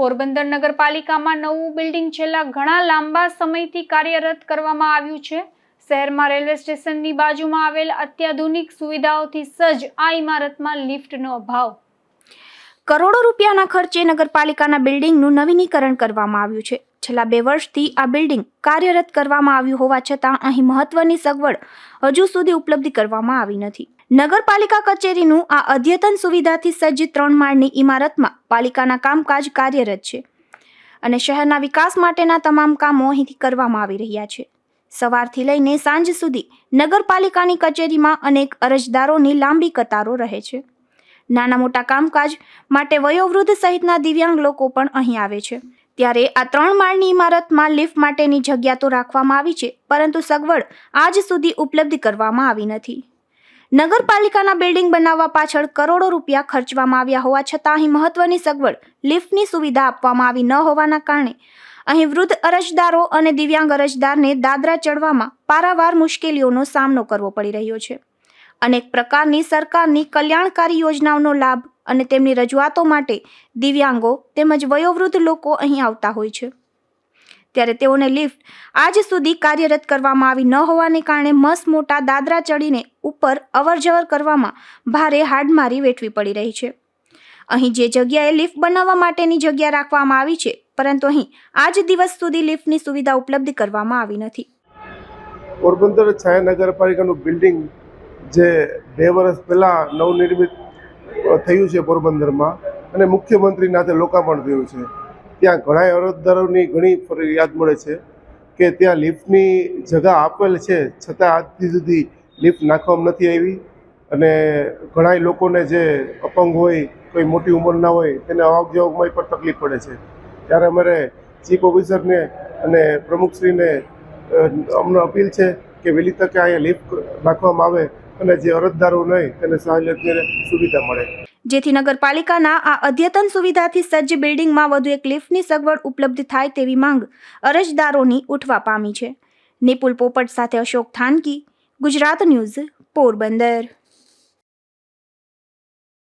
પોરબંદર નગરપાલિકામાં નવું બિલ્ડિંગ છેલ્લા ઘણા લાંબા સમયથી કાર્યરત કરવામાં આવ્યું છે. શહેરમાં રેલવે સ્ટેશનની બાજુમાં આવેલ અત્યાધુનિક સુવિધાઓથી સજ્જ આ ઇમારતમાં લિફ્ટનો અભાવ. કરોડો રૂપિયાના ખર્ચે નગરપાલિકાના બિલ્ડિંગનું નવીનીકરણ કરવામાં આવ્યું છે. છેલ્લા બે વર્ષથી આ બિલ્ડિંગ કાર્યરત કરવામાં આવ્યું હોવા છતાં અહીં મહત્વની સગવડ હજુ સુધી ઉપલબ્ધ કરવામાં આવી નથી. નગરપાલિકા કચેરીનું આ અદ્યતન સુવિધાથી સજ્જ ત્રણ માળની ઇમારતમાં પાલિકાના કામકાજ કાર્યરત છે અને શહેરના વિકાસ માટેના તમામ કામો અહીંથી કરવામાં આવી રહ્યા છે. સવારથી લઈને સાંજ સુધી નગરપાલિકાની કચેરીમાં અનેક અરજદારોની લાંબી કતારો રહે છે. નાના મોટા કામકાજ માટે વયોવૃદ્ધ સહિતના દિવ્યાંગ લોકો પણ અહીં આવે છે. ત્યારે આ ત્રણ માળની ઇમારતમાં લિફ્ટ માટેની જગ્યા તો રાખવામાં આવી છે, પરંતુ સગવડ આજ સુધી ઉપલબ્ધ કરવામાં આવી નથી. નગરપાલિકાના બિલ્ડિંગ બનાવવા પાછળ કરોડો રૂપિયા ખર્ચવામાં આવ્યા હોવા છતાં અહીં મહત્વની સગવડ, લિફ્ટની સુવિધા આપવામાં આવી ન હોવાના કારણે અહીં વૃદ્ધ અરજદારો અને દિવ્યાંગ અરજદારને દાદરા ચડવામાં પારાવાર મુશ્કેલીઓનો સામનો કરવો પડી રહ્યો છે. અનેક પ્રકારની સરકારની કલ્યાણકારી યોજનાઓનો લાભ અને તેમની રજૂઆતો માટે દિવ્યાંગો તેમજ વયોવૃદ્ધ લોકો અહીં આવતા હોય છે. ત્યારે તેઓને લિફ્ટ આજ સુધી કાર્યરત કરવામાં આવી ન હોવાને કારણે મસ મોટા દાદરા ચડીને ઉપર અવરજવર કરવામાં ભારે હાડમારી વેઠવી પડી રહી છે. અહીં જે જગ્યાએ લિફ્ટ બનાવવા માટેની જગ્યા રાખવામાં આવી છે, પરંતુ અહીં આજ દિવસ સુધી લિફ્ટની સુવિધા ઉપલબ્ધ કરવામાં આવી નથી. પોરબંદર છાયા નગરપાલિકાનું બિલ્ડિંગ જે બે વર્ષ પહેલાં નવનિર્મિત થયું છે પોરબંદરમાં અને મુખ્યમંત્રીના તે લોકાર્પણ થયું છે. ત્યાં ઘણા અરજદારોની ઘણી ફરિયાદ મળે છે કે ત્યાં લિફ્ટની જગા આપેલ છે, છતાં આજથી સુધી લિફ્ટ નાખવામાં નથી આવી. અને ઘણા લોકોને જે અપંગ હોય, કોઈ મોટી ઉંમરના હોય, તેને આવક જાવકમાં પણ તકલીફ પડે છે. ત્યારે અમારે ચીફ ઓફિસરને અને પ્રમુખશ્રીને અમને અપીલ છે કે વહેલી તકે અહીંયા લિફ્ટ નાખવામાં આવે અને જે અરજદારો નહીં, તેને સહાયની સુવિધા મળે. જેથી નગરપાલિકાના આ અદ્યતન સુવિધાથી સજ્જ બિલ્ડિંગમાં વધુ એક લિફ્ટની સગવડ ઉપલબ્ધ થાય તેવી માંગ અરજદારોની ઉઠવા પામી છે. નિપુલ પોપટ સાથે અશોક થાનકી, ગુજરાત ન્યૂઝ, પોરબંદર.